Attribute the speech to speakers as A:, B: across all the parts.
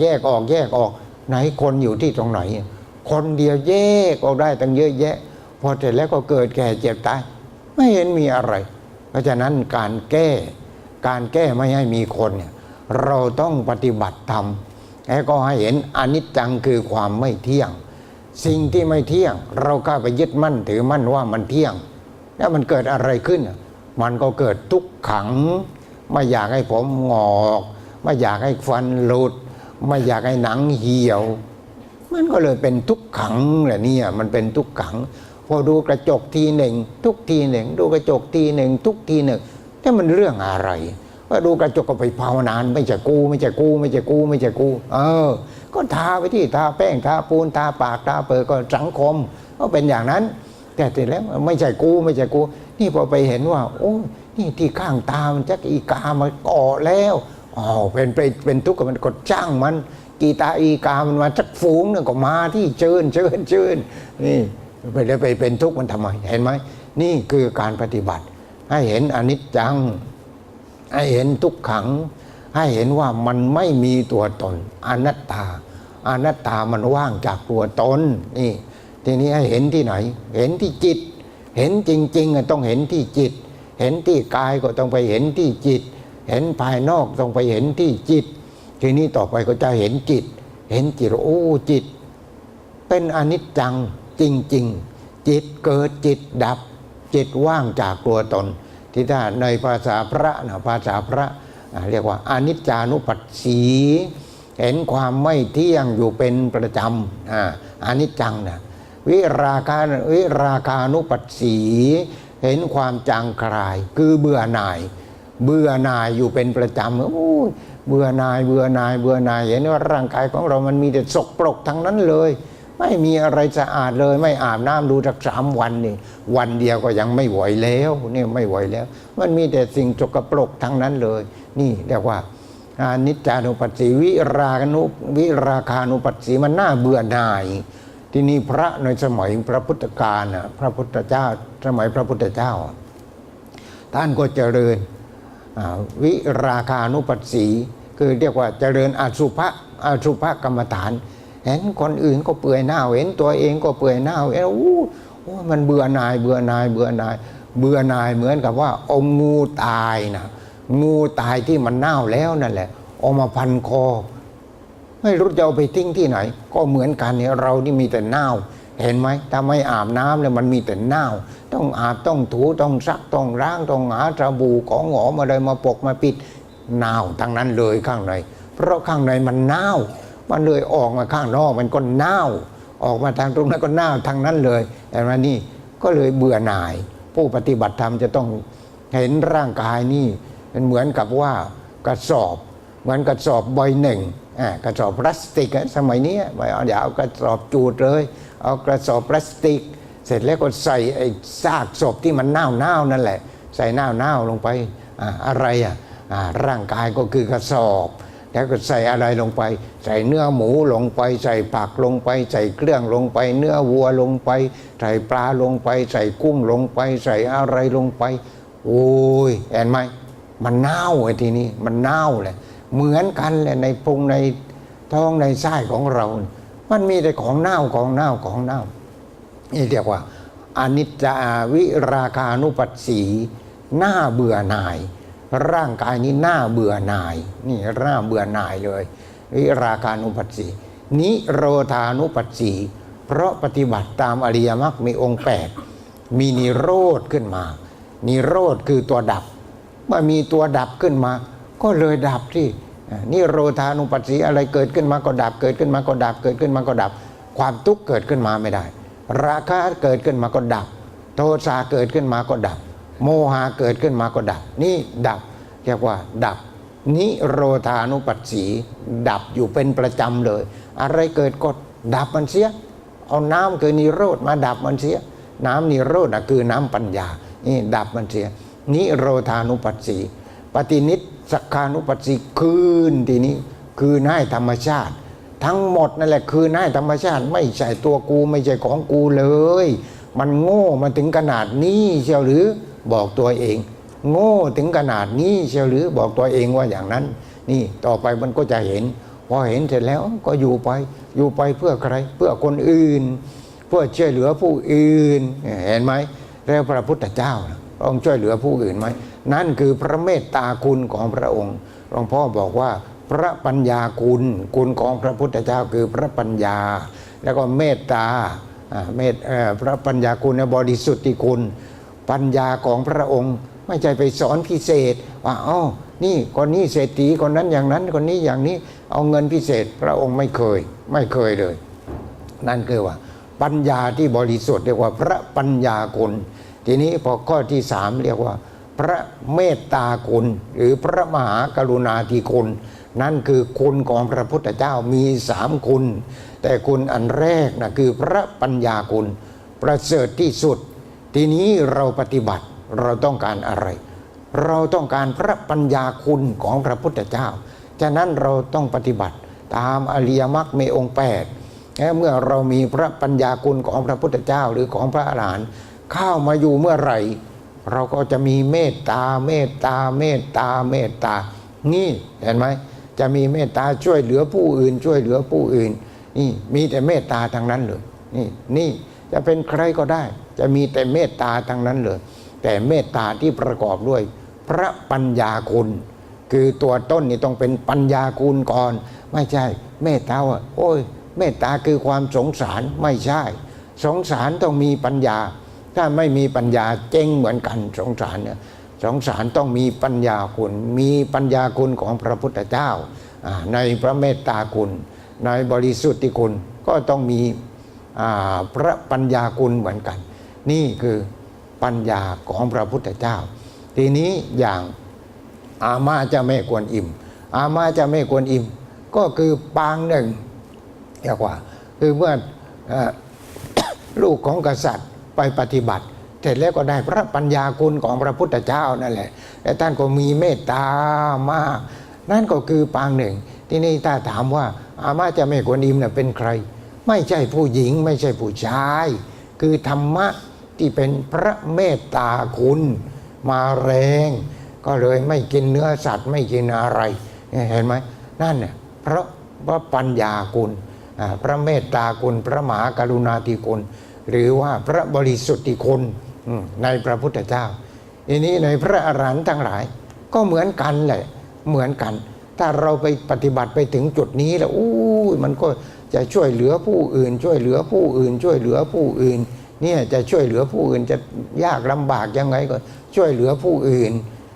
A: แยกออกแยกออก ไหนคนอยู่ที่ตรงไหน คนเดียวแยกออกได้ตั้งเยอะแยะ พอเสร็จแล้วก็เกิดแก่เจ็บตายไม่เห็นมีอะไร เพราะฉะนั้นการแก้ การแก้ไม่ให้มีคนเนี่ยเราต้องปฏิบัติธรรมแล้วก็ให้เห็นอนิจจังคือความไม่เที่ยง สิ่งที่ไม่เที่ยง เราก็ไปยึดมั่นถือมั่นว่ามันเที่ยง แล้วมันเกิดอะไรขึ้น มันก็เกิดทุกขัง ไม่อยากให้ผมงอก ไม่อยากให้ฟันหลุด ไม่อยากให้หนังเหี่ยว มันก็เลยเป็นทุกขังแหละเนี่ยมันเป็นทุกขัง พอดูกระจกทีหนึ่ง ทุกทีหนึ่ง ดูกระจกทีหนึ่ง ทุกทีหนึ่งแต่มันเรื่องอะไรว่าดูกระจกก็ไปภาวนานไม่ใช่กู ไม่ใช่กู ไม่ใช่กู ไม่ใช่กู เออ ก็ทาไปที่ทาแป้งทาปูนทาปากทาเปิดก็สังคม ก็เป็นอย่างนั้น แต่เสร็จแล้วไม่ใช่กูไม่ใช่กู นี่พอไปเห็นว่า โอ้นี่ที่ข้างตามันจักอีกามาเกาะแล้ว อ๋อเป็นเป็นเป็นทุกข์กับมันก็จ้างมัน กีตาอีกามันมาจักฝูงนึงก็มาที่เชิญเชิญเชิญนี่ไปแล้วไปเป็นทุกข์มันทำไมเห็นไหมนี่คือการปฏิบัติ ให้เห็นอนิจจัง ให้เห็นทุกขัง ให้เห็นว่ามันไม่มีตัวตนอนัตตาอนัตตามันว่างจากตัวตนนี่ทีนี้ให้เห็นที่ไหน เห็นที่จิต เห็นจริงๆต้องเห็นที่จิต เห็นที่กายก็ต้องไปเห็นที่จิต เห็นภายนอกต้องไปเห็นที่จิต ทีนี้ต่อไปก็จะเห็นจิต เห็นจิตโอ้จิต เป็นอนิจจังจริง ๆ จิตเกิดจิตดับ จิตว่างจากตัวตน ที่ถ้าในภาษาพระนะภาษาพระเรียกว่าอนิจจานุปัสสีเห็นความไม่เที่ยงอยู่เป็นประจำอ่าอนิจจังนะวิราคาวิราคานุปัสสี เห็นความจางคลาย คือเบื่อหน่าย เบื่อหน่ายอยู่เป็นประจำโอ้ยเบื่อหน่ายเบื่อหน่ายเบื่อหน่ายเห็นว่าร่างกายของเรามันมีแต่สกปรกทั้งนั้นเลย ไม่มีอะไรสะอาดเลย ไม่อาบน้ำดูสักสามวันนี่วันเดียวก็ยังไม่ไหวแล้วนี่ไม่ไหวแล้ว มันมีแต่สิ่งสกปรกทั้งนั้นเลย นี่เรียกว่าอานิจจานุปัสสีวิราคานุวิราคานุปัสสีมันน่าเบื่อหน่าย ที่นี่พระในสมัยพระพุทธกาลนะพระพุทธเจ้าสมัยพระพุทธเจ้า ท่านก็เจริญ วิราคานุปัสสี คือเรียกว่าเจริญอสุภะอสุภกรรมฐาน เห็นคนอื่นก็เปื่อยเน่าเห็นตัวเองก็เปื่อยเน่าเห็นอู้โอ้มันเบื่อหน่ายเบื่อหน่ายเบื่อหน่าย เบื่อหน่ายเหมือนกับว่าอางูตายนะงูตายที่มันเน่าแล้วนั่นแหละเอามาพันคอไม่รู้จะเอาไปทิ้งที่ไหน ก็เหมือนกันเนี่ยเรานี่มีแต่เน่า เห็นไหมถ้าไม่อาบน้ำเลยมันมีแต่เน่า ต้องอาบต้องถูต้องซักต้องล้างต้องหาสบู่ของหอมอะไรมาปกมาปิดเน่าทั้งนั้นเลยข้างใน เพราะข้างในมันเน่า มันเลยออกมาข้างนอกมันก็เน่า ออกมาทางตรงนั้นก็เน่าทางนั้นเลยเห็นไหมนี่ก็เลยเบื่อหน่าย ผู้ปฏิบัติธรรมจะต้องเห็นร่างกายนี่มันเหมือนกับว่ากระสอบ เหมือนกระสอบใบหนึ่งกระสอบพลาสติกสมัยนี้ไม่เอาอย่าเอากระสอบจูดเลย เอากระสอบพลาสติก เสร็จแล้วก็ใส่ไอ้ซากศพที่มันเน่าเน่าๆนั่นแหละ ใส่เน่าเน่าๆลงไปอ่าอะไรอะอ่าร่างกายก็คือกระสอบ แล้วก็ใส่อะไรลงไป ใส่เนื้อหมูลงไป ใส่ผักลงไป ใส่เครื่องลงไป เนื้อวัวลงไป ใส่ปลาลงไป ใส่กุ้งลงไป ใส่อะไรลงไป โอ้ยเห็นไหมมันเน่าไอ้ทีนี้มันเน่าเลยเหมือนกันเลยในพุงในท้องในไส้ของเรา มันมีแต่ของเน่าของเน่าของเน่านี่เรียกว่าอนิจจาวิราคานุปัสสีหน้าเบื่อหน่าย ร่างกายนี้หน้าเบื่อหน่ายนี่หน้าเบื่อหน่ายเลย วิราคานุปัสสีนิโรธานุปัสสีเพราะปฏิบัติตามอริยมรรคมีองค์แปดมีนิโรธขึ้นมา นิโรธคือตัวดับ เมื่อมีตัวดับขึ้นมา ก็เลยดับที่ นี่โรธานุปัสสีอะไรเกิดขึ้นมาก็ดับ เกิดขึ้นมาก็ดับ เกิดขึ้นมาก็ดับ ความทุกข์เกิดขึ้นมาไม่ได้ ราคะเกิดขึ้นมาก็ดับ โทสะเกิดขึ้นมาก็ดับ โมหะเกิดขึ้นมาก็ดับ นี่ดับเรียกว่าดับ นิโรธานุปัสสี ดับอยู่เป็นประจำเลย อะไรเกิดก็ดับมันเสีย เอาน้ำคือนิโรธมาดับมันเสีย น้ำนิโรธนะคือน้ำปัญญา นี่ดับมันเสีย นิโรธานุปัสสี ปฏินิส สักขานุปัสสีคืนทีนี้คืนให้ธรรมชาติ ทั้งหมดนั่นแหละคืนให้ธรรมชาติ ไม่ใช่ตัวกูไม่ใช่ของกูเลย มันโง่มาถึงขนาดนี้เชียวหรือบอกตัวเอง โง่ถึงขนาดนี้เชียวหรือบอกตัวเองว่าอย่างนั้น นี่ต่อไปมันก็จะเห็นพอเห็นเสร็จแล้วก็อยู่ไปอยู่ไปเพื่อใคร เพื่อคนอื่น เพื่อช่วยเหลือผู้อื่น เห็นไหมแล้วพระพุทธเจ้านะ พระองค์ช่วยเหลือผู้อื่นไหม นั่นคือพระเมตตาคุณของพระองค์ หลวงพ่อบอกว่าพระปัญญาคุณ คุณของพระพุทธเจ้าคือพระปัญญา แล้วก็เมตตาเมตพระปัญญาคุณบริสุทธิคุณ ปัญญาของพระองค์ ไม่ใช่ไปสอนพิเศษ ว่าอ๋อนี่คนนี้เศรษฐีคนนั้นอย่างนั้นคนนี้อย่างนี้เอาเงินพิเศษพระองค์ไม่เคยไม่เคยเลย นั่นคือว่า ปัญญาที่บริสุทธิ์เรียกว่าพระปัญญาคุณ ทีนี้พอข้อที่สามเรียกว่า พระเมตตาคุณหรือพระมหากรุณาธิคุณ นั่นคือคุณของพระพุทธเจ้ามีสามคุณ แต่คุณอันแรกนะคือพระปัญญาคุณ ประเสริฐที่สุด ทีนี้เราปฏิบัติเราต้องการอะไร เราต้องการพระปัญญาคุณของพระพุทธเจ้าฉะนั้นเราต้องปฏิบัติตามอริยมรรคมีองค์แปดและเมื่อเรามีพระปัญญาคุณของพระพุทธเจ้าหรือของพระอรหันต์ ข้ามาอยู่เมื่อไหร่ เราก็จะมีเมตตาเมตตาเมตตาเมตตา นี่เห็นไหมจะมีเมตตาช่วยเหลือผู้อื่น ช่วยเหลือผู้อื่น นี่มีแต่เมตตาทั้งนั้นเลยนี่นี่จะเป็นใครก็ได้ จะมีแต่เมตตาทั้งนั้นเลย แต่เมตตาที่ประกอบด้วย พระปัญญาคุณ คือตัวต้นนี่ต้องเป็นปัญญาคุณก่อน ไม่ใช่ เมตตาว่าโอ้ยเมตตาคือความสงสารไม่ใช่ สงสารต้องมีปัญญา ถ้าไม่มีปัญญาเจ๊งเหมือนกันสงสารเนี่ยสงสารต้องมีปัญญาคุณ มีปัญญาคุณของพระพุทธเจ้า ในพระเมตตาคุณ ในบริสุทธิคุณก็ต้องมีพระปัญญาคุณเหมือนกัน นี่คือปัญญาของพระพุทธเจ้า ทีนี้อย่างอามาจะแม่กวนอิมอามาจะแม่กวนอิมก็คือปางหนึ่งเรียกว่า คือเมื่ออลูกของกษัตริย์ ไปปฏิบัติ เสร็จแล้วก็ได้พระปัญญาคุณของพระพุทธเจ้านั่นแหละแต่ท่านก็มีเมตตามาก นั่นก็คือปางหนึ่ง ที่นี่ถ้าถามว่าอามาจะไม่กวนอิมเน่ะเป็นใคร ไม่ใช่ผู้หญิงไม่ใช่ผู้ชาย คือธรรมะที่เป็นพระเมตตาคุณ มาแรง ก็เลยไม่กินเนื้อสัตว์ไม่กินอะไร เห็นไหมนั่นเนี่ยเพราะพระปัญญาคุณ พระเมตตาคุณ พระมหากรุณาธิคุณ หรือว่าพระบริสุทธิคุณในพระพุทธเจ้าอันนี้ในพระอรหันต์ทั้งหลาย ก็เหมือนกันแหละเหมือนกัน ถ้าเราไปปฏิบัติไปถึงจุดนี้แล้วอู้มันก็จะช่วยเหลือผู้อื่น ช่วยเหลือผู้อื่น ช่วยเหลือผู้อื่นเนี่ยจะช่วยเหลือผู้อื่นจะยากลำบากยังไงก็ช่วยเหลือผู้อื่น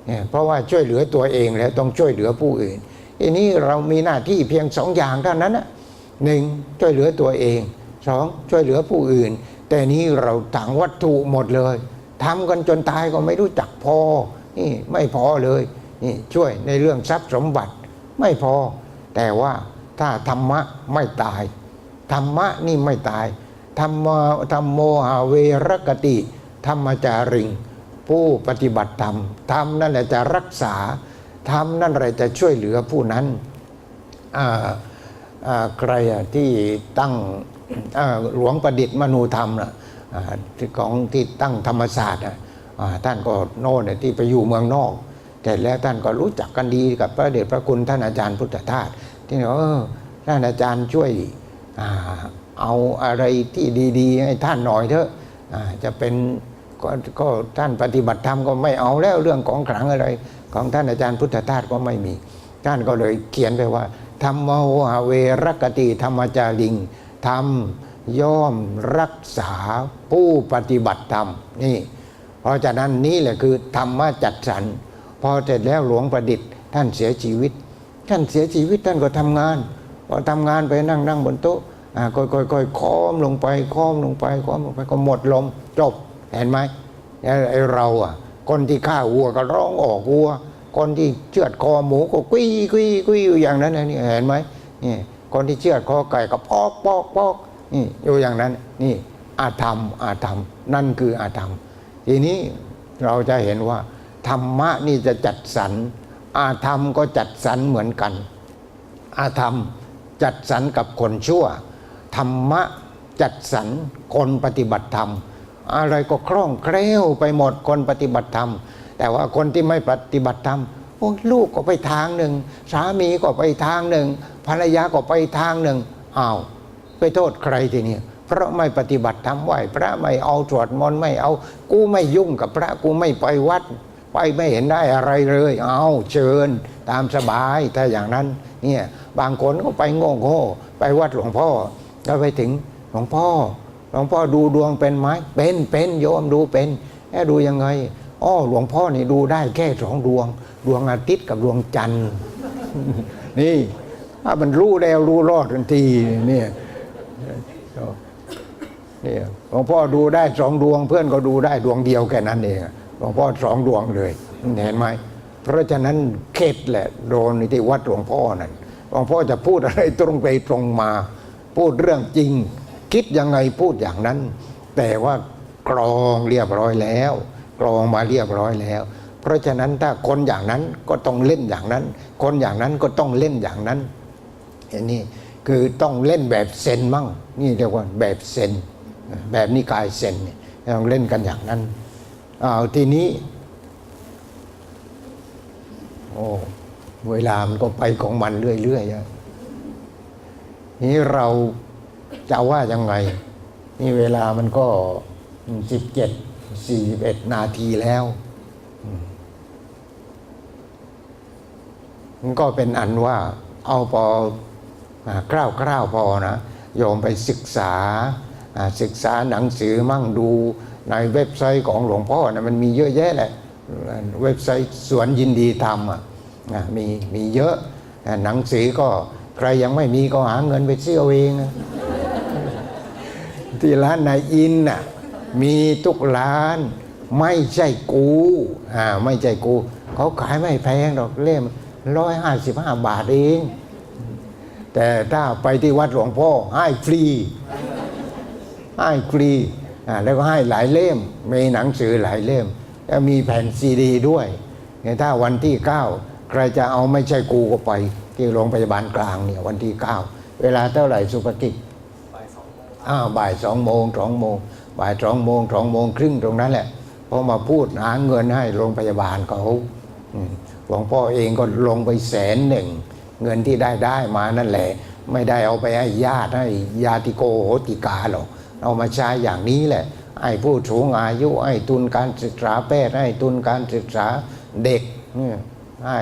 A: เนี่ยเพราะว่าช่วยเหลือตัวเองแล้วต้องช่วยเหลือผู้อื่นอันนี้เรามีหน้าที่เพียงสองอย่างเท่านั้นนะหนึ่งช่วยเหลือตัวเองสองช่วยเหลือผู้อื่น แต่นี้เราถังวัตถุหมดเลยทำกันจนตายก็ไม่รู้จักพอนี่ไม่พอเลยนี่ช่วยในเรื่องทรัพย์สมบัติไม่พอ แต่ว่าถ้าธรรมะไม่ตาย ธรรมะนี่ไม่ตายธรรมะธรรมโมหาเวรกติ ธรรมจาริง ผู้ปฏิบัติธรรมธรรมนั่นแหละจะรักษาธรรมนั่นแหละจะช่วยเหลือผู้นั้นใครที่ตั้ง หลวงประดิษฐ์มนูธรรมนะของที่ตั้งธรรมศาสตร์อะท่านก็โน่นที่ไปอยู่เมืองนอกแต่แล้วท่านก็รู้จักกันดีกับพระเดชพระคุณท่านอาจารย์พุทธทาสที่เออท่านอาจารย์ช่วยเอาอะไรที่ดีๆ ให้ท่านหน่อยเถอะจะเป็นก็ก็ท่านปฏิบัติธรรมก็ไม่เอาแล้วเรื่องของขลังอะไร ของท่านอาจารย์พุทธทาสก็ไม่มี ท่านก็เลยเขียนไปว่าธรรมโมหเวรกติธรรมจาริง ธรรม ย่อมรักษาผู้ปฏิบัติธรรมนี่ เพราะฉะนั้นนี่แหละคือธรรมะจัดสรรพอเสร็จแล้วหลวงประดิษฐ์ท่านเสียชีวิต ท่านเสียชีวิตท่านก็ทำงานพอทำงานไปนั่งนั่งบนโต๊ะอ่าค่อยๆค่อยๆค้อมลงไปค้อมลงไปค้อมลงไปก็หมดลมจบเห็นไหมไอ้เราอะ คนที่ฆ่าวัวก็ร้องออกวัว คนที่เชือดคอหมูก็กุ้ยกุ้ยกุ้ยอยู่อย่างนั้นนะนี่เห็นไหมนี่ คนที่เชื่อดคอไก่ก็ปอกปอกปอกนี่อยู่อย่างนั้น นี่อาธรรมอาธรรม นั่นคืออาธรรม ทีนี้เราจะเห็นว่า ธรรมะนี่จะจัดสรรอาธรรมก็จัดสรรเหมือนกัน อาธรรมจัดสรรกับคนชั่ว ธรรมะจัดสรรคนปฏิบัติธรรม อะไรก็คล่องแคล่วไปหมดคนปฏิบัติธรรม แต่ว่าคนที่ไม่ปฏิบัติธรรม ลูกก็ไปทางหนึ่ง สามีก็ไปทางหนึ่ง ภรรยาก็ไปทางหนึ่งอ้าวไปโทษใครทีนี้เพราะไม่ปฏิบัติทำไหวพระไม่เอาตรวจมนไม่เอา กูไม่ยุ่งกับพระกูไม่ไปวัด ไปไม่เห็นได้อะไรเลย เอาเชิญตามสบายถ้าอย่างนั้นเนี่ยบางคนก็ไปโง่โง่ไปวัดหลวงพ่อแล้วไปถึงหลวงพ่อหลวงพ่อดูดวงเป็นไหมเป็นเป็นโยมดูเป็นแอบดูยังไงอ้อหลวงพ่อนี่ดูได้แค่สองดวง ดวงอาทิตย์กับดวงจันทร์ นี่ถ้ามันรู้แล้วรู้รอดทันทีเนี่ยนี่หลวงพ่อดูได้สองดวง เพื่อนก็ดูได้ดวงเดียวแค่นั้นเองหลวงพ่อสองดวงเลยเห็นไหมเพราะฉะนั้นเข็ดแหละโดนที่วัดหลวงพ่อนั่นหลวงพ่อจะพูดอะไรตรงไปตรงมา พูดเรื่องจริง คิดยังไงพูดอย่างนั้น แต่ว่ากรองเรียบร้อยแล้ว กรองมาเรียบร้อยแล้ว เพราะฉะนั้นถ้าคนอย่างนั้นก็ต้องเล่นอย่างนั้น คนอย่างนั้นก็ต้องเล่นอย่างนั้นอันนี้คือต้องเล่นแบบเซนมั่ง นี่เรียกว่าแบบเซนแบบนิกายเซนต้องเล่นกันอย่างนั้นเอาทีนี้ โอ้เวลามันก็ไปของมันเรื่อยๆอะนี้เราจะว่ายังไง นี่เวลามันก็สิบเจ็ดสี่สิบเอ็ดนาทีแล้วมมัน ก็เป็นอันว่าเอาพอคร่าวๆพอนะโยมไปศึกษาศึกษาหนังสือมั่งดูในเว็บไซต์ของหลวงพ่อนะมันมีเยอะแยะแหละเว็บไซต์สวนยินดีธรรมอะอ่ามีมีเยอะหนังสือก็ใครยังไม่มีก็หาเงินไปซื้อเอาเองที่ร้านนายอินน่ะมีทุกร้านไม่ใช่กูอ่าไม่ใช่กู เขาขายไม่แพงหรอกเล่ม ร้อยห้าสิบห้าบาทเอง แต่ถ้าไปที่วัดหลวงพ่อให้ฟรีให้ฟรีอ่าแล้วก็ให้หลายเล่ม มีหนังสือหลายเล่ม แล้วมีแผ่นซีดีด้วยเนี่ยถ้าวันที่เก้าใครจะเอาไม่ใช่กูก็ไป ที่โรงพยาบาลกลางเนี่ยวันที่เก้าเวลาเท่าไหร่สุภกิจอ้าวบ่ายสองโมงสองโมงบ่ายสองโมงสองโมงครึ่งตรงนั้นแหละพอมาพูดหาเงินให้โรงพยาบาลเขาอืมห ลวงพ่อเองก็ลงไปแสนหนึ่ง เงินที่ได้ได้มานั่นแหละ ไม่ได้เอาไปให้ญาติให้ญาติโกโหติกาหรอกเอามาใช้อย่างนี้แหละให้ผู้สูงอายุให้ทุนการศึกษาแพทย์ให้ทุนการศึกษาเด็กเนี่ยให้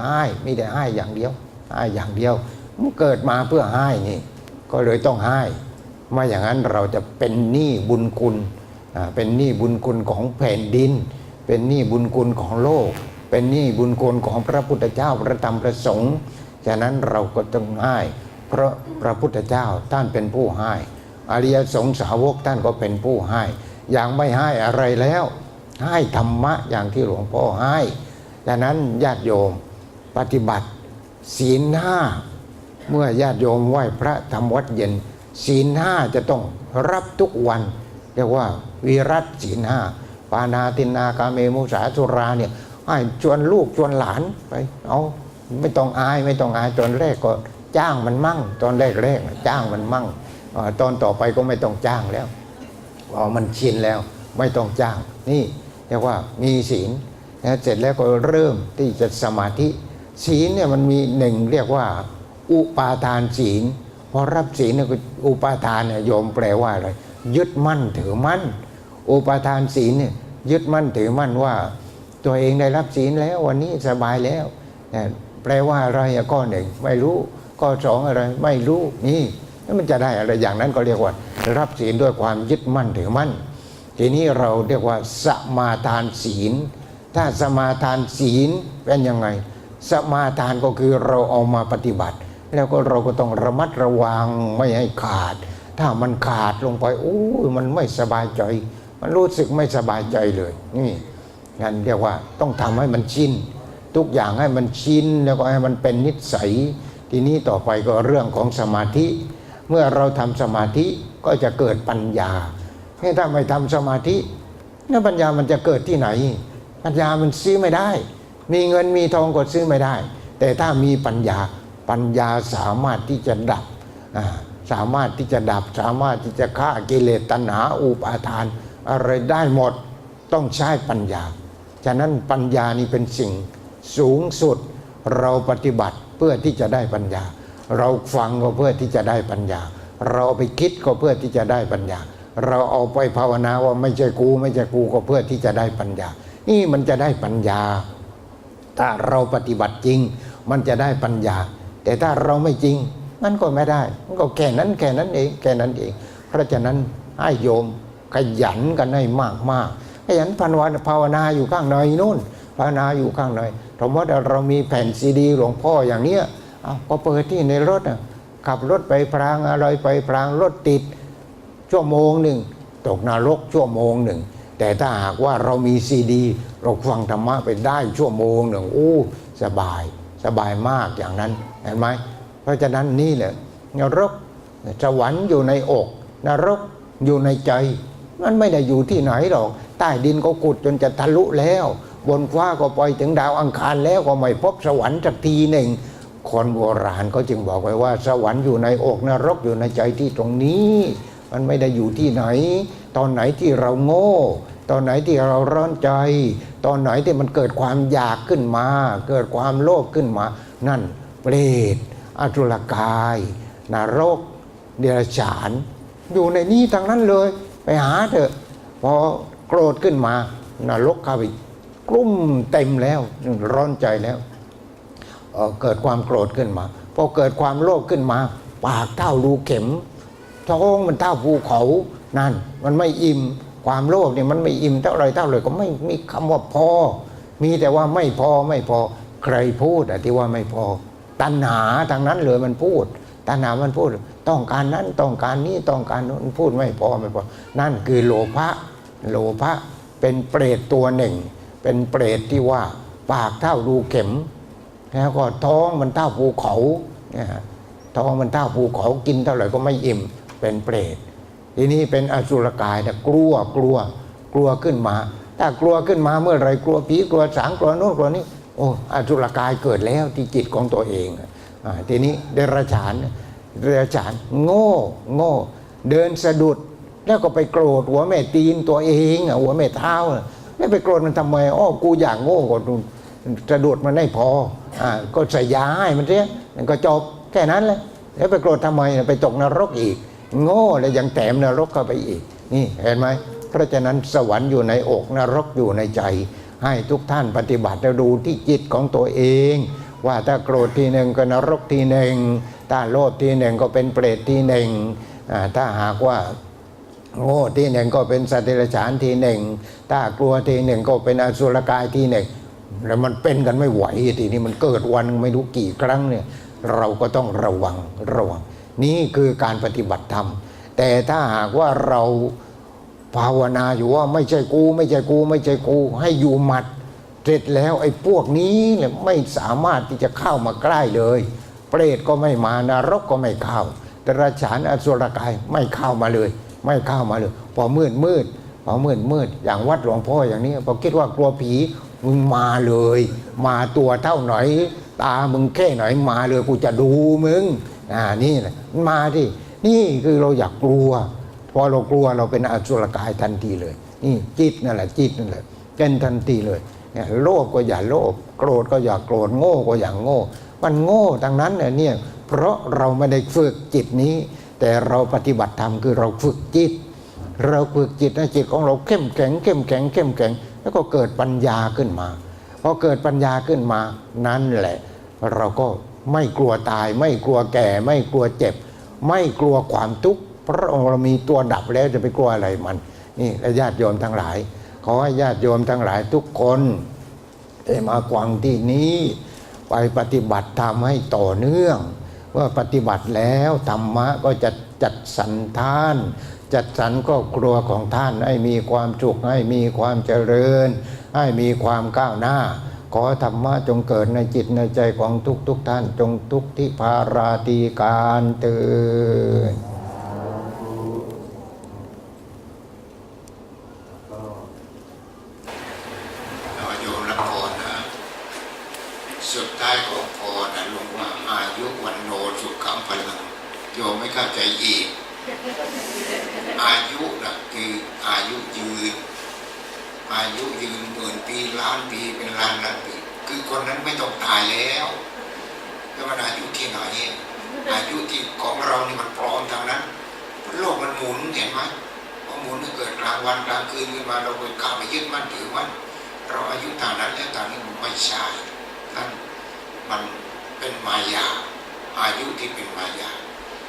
A: ให้ไม่ได้ให้อย่างเดียวให้อย่างเดียวมันเกิดมาเพื่อให้นี่ ก็เลยต้องให้ไม่อย่างนั้นเราจะเป็นหนี้บุญคุณเป็นหนี้บุญคุณของแผ่นดิน เป็นหนี้บุญคุณของโลก เป็นหนี้บุญคุณของพระพุทธเจ้าพระธรรมพระสงฆ์ฉะนั้นเราก็ต้องให้เพราะพระพุทธเจ้าท่านเป็นผู้ให้อริยสงฆ์สาวกท่านก็เป็นผู้ให้อย่างไม่ให้อะไรแล้ว ให้ธรรมะอย่างที่หลวงพ่อให้ฉะนั้นญาติโยมปฏิบัติ ศีลห้าเมื่อญาติโยมไหว้พระทำวัดเย็น ศีลห้าจะต้องรับทุกวัน เรียกว่าวิรัตศีลห้าปานาตินนากาเมมุสาสุราเนี่ย ให้ชวนลูกชวนหลานไป เอาไม่ต้องอายไม่ต้องอายตอนแรกก็จ้างมันมั่ง ตอนแรกแรกจ้างมันมั่งอตอนต่อไปก็ไม่ต้องจ้างแล้วพอมันชินแล้วไม่ต้องจ้าง นี่เรียกว่ามีศีลนะเสร็จแล้วก็เริ่มที่จะสมาธิ ศีลเนี่ยมันมีหนึ่งเรียกว่า อุปาทานศีลพอรับศีลเนี่ยก็อุปาทานเนี่ยโยมแปลว่าอะไรยึดมั่นถือมั่น อุปาทานศีลเนี่ยยึดมั่นถือมั่นว่า ตัวเองได้รับศีลแล้ววันนี้สบายแล้วแปลว่าอะไรอะข้อหนึ่งไม่รู้ข้อสองอะไรไม่รู้นี่แล้วมันจะได้อะไรอย่างนั้นก็เรียกว่า รับศีลด้วยความยึดมั่นถือมั่น ทีนี้เราเรียกว่าสมาทานศีล ถ้าสมาทานศีลเป็นยังไง สมาทานก็คือเราเอามาปฏิบัติ แล้วก็เราก็ต้องระมัดระวังไม่ให้ขาด ถ้ามันขาดลงไปโอ้ยมันไม่สบายใจ มันรู้สึกไม่สบายใจเลยนี่ งั้นเรียกว่าต้องทำให้มันชินทุกอย่างให้มันชินแล้วก็ให้มันเป็นนิสัย ทีนี้ต่อไปก็เรื่องของสมาธิ เมื่อเราทำสมาธิก็จะเกิดปัญญาถ้าไม่ทำสมาธิแล้วปัญญามันจะเกิดที่ไหน ปัญญามันซื้อไม่ได้ มีเงินมีทองก็ซื้อไม่ได้ แต่ถ้ามีปัญญาปัญญาสามารถที่จะดับสามารถที่จะดับ สามารถที่จะฆ่ากิเลสตัณหาอุปาทาน อะไรได้หมดต้องใช้ปัญญา ฉะนั้นปัญญานี่เป็นสิ่งสูงสุดเราปฏิบัติเพื่อที่จะได้ปัญญา เราฟังก็เพื่อที่จะได้ปัญญา เราเอาไปคิดก็เพื่อที่จะได้ปัญญา เราเอาไปภาวนาว่าไม่ใช่กู ไม่ใช่กูก็เพื่อที่จะได้ปัญญา นี่มันจะได้ปัญญา ถ้าเราปฏิบัติจริง มันจะได้ปัญญา แต่ถ้าเราไม่จริงมันก็ไม่ได้มันก็แค่นั้นแค่นั้นเองแค่นั้นเอง เพราะฉะนั้นให้โยมขยันกันให้มากมากๆ ขยันภาวนภาวนาอยู่ข้างในนู่นภาวนาอยู่ข้างในสมมติว่าเรามีแผ่นซีดีหลวงพ่ออย่างเนี้ยเอาก็เปิดที่ในรถขับรถไปพรางอะไรไปพรางรถติดชั่วโมงหนึ่งตกนรกชั่วโมงหนึ่งแต่ถ้าหากว่าเรามีซีดี เราฟังธรรมะไปได้ชั่วโมงหนึ่งโอ้สบายสบายมากอย่างนั้นเห็นไหมเพราะฉะนั้นนี่แหละนรกสวรรค์อยู่ในอก นรกอยู่ในใจ มันไม่ได้อยู่ที่ไหนหรอก ใต้ดินก็ขุดจนจะทะลุแล้ว บนฟ้าก็ปล่อยถึงดาวอังคารแล้วก็ไม่พบสวรรค์สักทีหนึ่ง คนโบราณก็จึงบอกไว้ว่า สวรรค์อยู่ในอกนรกอยู่ในใจที่ตรงนี้ มันไม่ได้อยู่ที่ไหน ตอนไหนที่เราโง่ ตอนไหนที่เราร้อนใจ ตอนไหนที่มันเกิดความอยากขึ้นมา เกิดความโลภขึ้นมา นั่นเปรตอสุรกายนรก เดรัจฉาน อยู่ในนี้ทั้งนั้นเลย ไปหาเถอะพอโกรธขึ้นมานรกเข้าไปกลุ่มเต็มแล้วร้อนใจแล้วเเกิดความโกรธขึ้นมาพอเกิดความโลภขึ้นมา ปากเท่ารูเข็มท้องมันเท่าภูเขานั่น มันไม่อิ่มความโลภเนี่ยมันไม่อิ่มเท่าไรเท่าเลยก็ไม่มีคำว่าพอ มีแต่ว่าไม่พอไม่พอใครพูดอะที่ว่าไม่พอ ตัณหาทางนั้นเลยมันพูด ตัณหามันพูด ต้องการนั้นต้องการนี้ต้องการนู้นพูดไม่พอไม่พอ นั่นคือโลภะโลภะเป็นเปรตตัวหนึ่ง เป็นเปรตที่ว่าปากเท่ารูเข็ม แล้วก็ท้องมันเท่าภูเขาเนี่ยท้องมันเท่าภูเขากินเท่าไหร่ก็ไม่อิ่มเป็นเปรตทีนี้เป็นอสุรกายแต่กลัวกลัวกลัวขึ้นมา ถ้ากลัวขึ้นมาเมื่อไรกลัวผีกลัวสางกลัวโน่นกลัวนี่โอ้อสุรกายเกิดแล้วที่จิตของตัวเอง ทีนี้เดรัจฉานเดรัจฉานโง่โง่ เดินสะดุด แล้วก็ไปโกรธหัวแม่ตีนตัวเองอะหัวแม่เท้าอะแล้วไปโกรธมันทำไมอ้อกูอยากโง่กว่านู่นสะดุดมันได้พออ่าก็ใส่ยาให้มันเสียมันก็จบแค่นั้นเลยแล้วไปโกรธทำไมไปตกนรกอีก โง่แล้วยังแถมนรกเข้าไปอีก นี่เห็นไหมเพราะฉะนั้นสวรรค์อยู่ในอกนรกอยู่ในใจ ให้ทุกท่านปฏิบัติแล้วดูที่จิตของตัวเอง ว่าถ้าโกรธทีหนึ่งก็นรกทีหนึ่งถ้าโลภทีหนึ่งก็เป็นเปรตทีหนึ่งถ้าหากว่าโง่ทีหนึ่งก็เป็นสัตว์เดรัจฉานทีหนึ่งถ้ากลัวทีหนึ่งก็เป็นอสุรกายทีหนึ่งแล้วมันเป็นกันไม่ไหวทีนี้มันเกิดวันไม่รู้กี่ครั้งเนี่ยเราก็ต้องระวังระวัง นี่คือการปฏิบัติธรรม แต่ถ้าหากว่าเราภาวนาอยู่ว่าไม่ใช่กู ไม่ใช่กู ไม่ใช่กู ให้อยู่หมัด เสร็จแล้วไอ้พวกนี้เนี่ยไม่สามารถที่จะเข้ามาใกล้เลย เปรตก็ไม่มานรกก็ไม่เข้าตราฉานอสุรกายไม่เข้ามาเลย ไม่เข้ามาเลย พอมืดมืดพอมืดมืดอย่างวัดหลวงพ่ออย่างนี้พอคิดว่ากลัวผีมึงมาเลย มาตัวเท่าหน่อย ตามึงแค่หน่อยมาเลยกูจะดูมึงอ่านี่แหละมาที่นี่คือเราอยากกลัว พอเรากลัวเราเป็นอสุรกายทันทีเลย นี่จิตนั่นแหละจิตนั่นแหละเป็นทันทีเลย เนี่ยโลภก็อย่าโลภโกรธก็อย่าโกรธโง่ก็อย่าโง่ มันโง่ทั้งนั้นเนี่ยเพราะเราไม่ได้ฝึกจิตนี้ แต่เราปฏิบัติธรรมคือเราฝึกจิต เราฝึกจิตให้จิตของเราเข้มแข็งเข้มแข็งเข้มแข็ง แล้วก็เกิดปัญญาขึ้นมาพอเกิดปัญญาขึ้นมานั่นแหละ เราก็ไม่กลัวตาย ไม่กลัวแก่ ไม่กลัวเจ็บ ไม่กลัวความทุกข์เพราะเรามีตัวดับแล้วจะไปกลัวอะไรมัน นี่และญาติโยมทั้งหลาย ขอให้ญาติโยมทั้งหลายทุกคนได้มากวางที่นี้ ไปปฏิบัติธรรมให้ต่อเนื่องเมื่อปฏิบัติแล้วธรรมะก็จะจัดสรรท่าน จัดสรรครอบครัวของท่านให้มีความสุขให้มีความเจริญ ให้มีความก้าวหน้า ขอธรรมะจงเกิดในจิตในใจของทุกทุกท่านจงทุกที่พาราตีการเตือน
B: เราโยมละพรนะ สุดท้ายของพรนะลงว่าอายุวันโนสุขังพลังโยมไม่เข้า ใจอีก อายุนะคืออายุยืน อายุยืนหมื่นปีล้านปีเป็นล้านล้านปีคือคนนั้นไม่ต้องตายแล้วแล้วมันอายุที่ไหนอายุที่ของเรานี่มันปลอมทางนั้นโลกมันหมุนเห็นไหมพอหมุนมันเกิดกลางวันกลางคืนขึ้นมาเราเกิดกล่าวไปยึดมั่นถือมั่นเราอายุทางนั้นแล้วทางนี้มันไม่ใช่นั่นมันเป็นมายาอายุที่เป็นมายา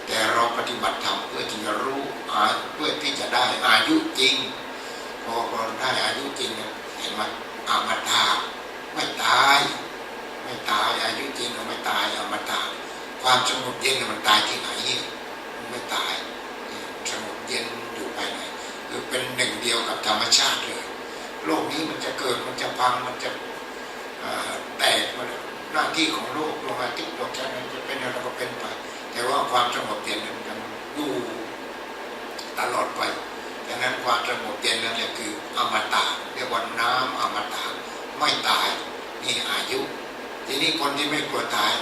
B: แต่เราปฏิบัติธรรมเพื่อที่จะรู้อาเพื่อที่จะได้อายุจริง พอเราได้อายุจริงเห็นไหมอามาตาไม่ตาย ไม่ตายอายุจริงเราไม่ตายอามาตาความสงบเย็นมันตายที่ไหนมันไม่ตายสงบเย็นอยู่ภายในคือเป็นหนึ่งเดียวกับธรรมชาติเลยโลกนี้มันจะเกิดมันจะพังมันจะแตกมันหน้าที่ของโลกดวงอาทิตย์ดวงจันทร์มันจะเป็นอะไรก็เป็นไป แต่ว่าความสงบเย็นนั้นมันอยู่ตลอดไปดังนั้นความสงบเย็นนั่นแหละคืออมตะเรียกว่าน้ำอมตะไม่ตายนี่อายุ ทีนี้คนที่ไม่กลัวตาย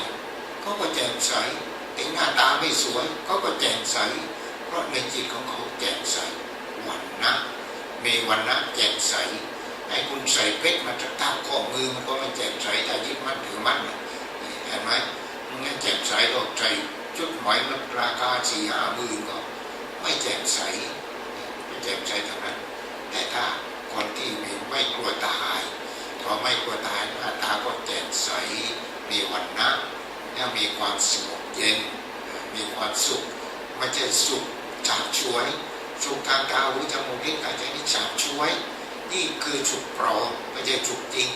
B: เขาก็แจ่มใสถึงหน้าตาไม่สวยเขาก็แจ่มใส เพราะในจิตของเขาแจ่มใสวันนะมีวันนะแจ่มใสให้คุณใส่เพชรมาจากเท้าข้อมือมันก็ไม่แจ่มใสถ้ายึดมั่นถือมั่นน่ะเห็นไหมมันไม่แจ่มใสก็ใส่ชุดหมอยมันราคาสี่ห้าหมื่นก็ไม่แจ่มใสไม่แจ่มใสเท่านั้น แต่ถ้าคนที่ไม่ไม่กลัวตายพอไม่กลัวตายหน้าตาก็แจ่มใสมีวันนะและมีความสงบ เย็นมีความสุขไม่ใช่สุขฉาบฉวย สุขทางตาหูจมูกลิ้นกายใจนี่ฉาบฉวย นี่คือสุขปลอมไม่ใช่สุขจริง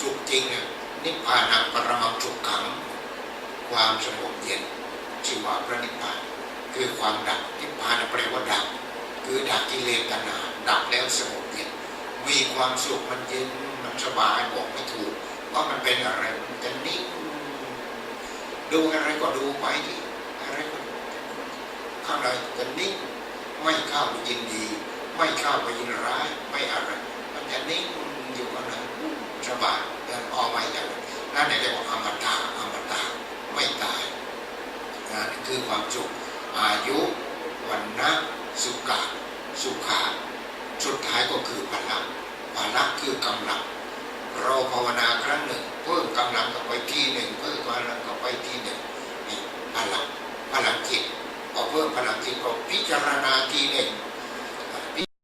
B: สุขจริงเนี่ยนิพพานังปรมังสุขขัง ความสงบเย็นชื่อว่าพระนิพพาน คือความดับนิพพานแปลว่าดับคือดับกิเลสตัณหาดับแล้วสงบเย็นมีความสุขมันเย็นมันสบายบอกไม่ถูกว่ามันเป็นอะไรมันจะนิ่ง ดูอะไรก็ดูไปที่อะไรก็ข้างในจะนิ่งไม่เข้าไปยินดี ไม่เข้าไปยินร้ายไม่อะไรมันจะนิ่งอยู่ข้างในสบายเดินออกมาอย่างนั้นนั่นเรียกว่าอมตะอมตะไม่ตายนั่นคือความสุขอายุวันนะสุขะสุขาสุดท้ายก็คือพลังพลังคือกำลัง เราภาวนาครั้งหนึ่งเพิ่มกำลังกับไปที่หนึ่งเพิ่มกำลังกับไปที่หนึ่งนี่พลังพลังจิตพอเพิ่มพลังจิตก็พิจารณาทีหนึ่ง